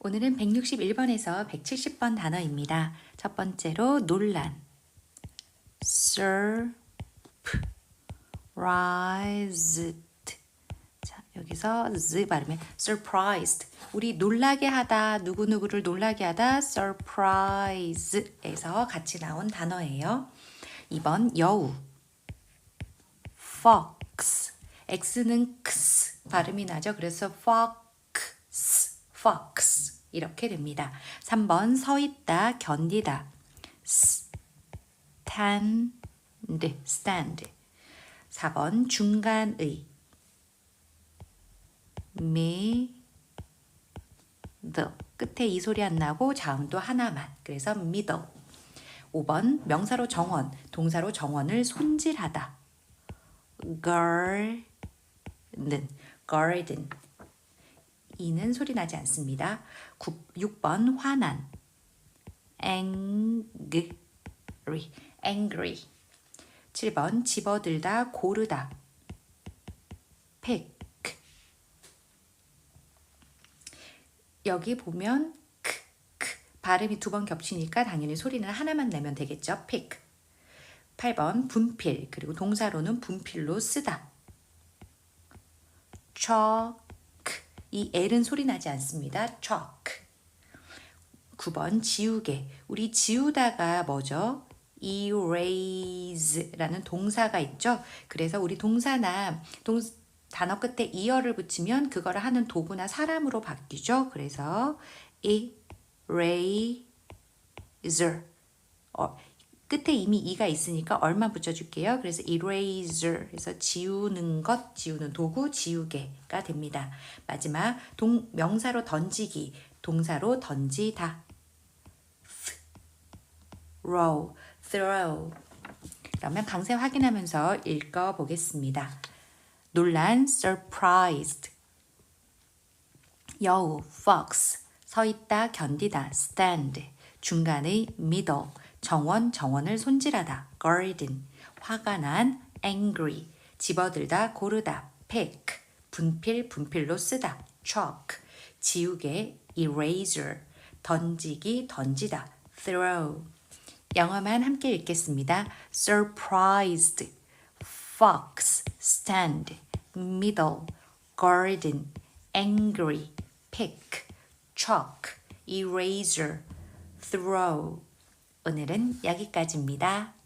오늘은 161번에서 170번 단어입니다. 첫 번째로 논란. surprised. 자, 여기서 z 발음에 surprised. 우리 놀라게 하다, 누구누구를 놀라게 하다 surprise에서 같이 나온 단어예요. 2번 여우. fox. x는 x 발음이 나죠. 그래서 fox, fox 이렇게 됩니다. 3번 서 있다, 견디다. stand, stand. 4번 중간의. middle. 끝에 이 소리 안 나고 자음도 하나만. 그래서 middle. 5번 명사로 정원, 동사로 정원을 손질하다. garden, garden. 이는 소리 나지 않습니다. 9, 6번 화난, angry, angry. 7번 집어들다, 고르다, pick. 여기 보면 크, 크 발음이 두 번 겹치니까 당연히 소리는 하나만 내면 되겠죠. pick. 8번 분필 그리고 동사로는 분필로 쓰다. chalk 이 L은 소리 나지 않습니다. chalk 9번 지우개 우리 지우다가 뭐죠? erase라는 동사가 있죠. 그래서 우리 동사나 동, 단어 끝에 이어를 붙이면 그거를 하는 도구나 사람으로 바뀌죠. 그래서 eraser 어, 끝에 이미 이가 있으니까 얼마 붙여줄게요. 그래서 eraser 그래서 지우는 것, 지우는 도구, 지우개가 됩니다. 마지막 동, 명사로 던지기, 동사로 던지다. throw, throw. 그러면 강세 확인하면서 읽어보겠습니다. 논란, surprised. 여우, fox. 서 있다, 견디다, stand. 중간의 middle. 정원, 정원을 손질하다. garden. 화가 난 angry. 집어들다, 고르다. pick. 분필, 분필로 쓰다. chalk. 지우개, eraser. 던지기, 던지다. throw. 영어만 함께 읽겠습니다. surprised, fox, stand, middle, garden, angry, pick, chalk, eraser, throw. 오늘은 여기까지입니다.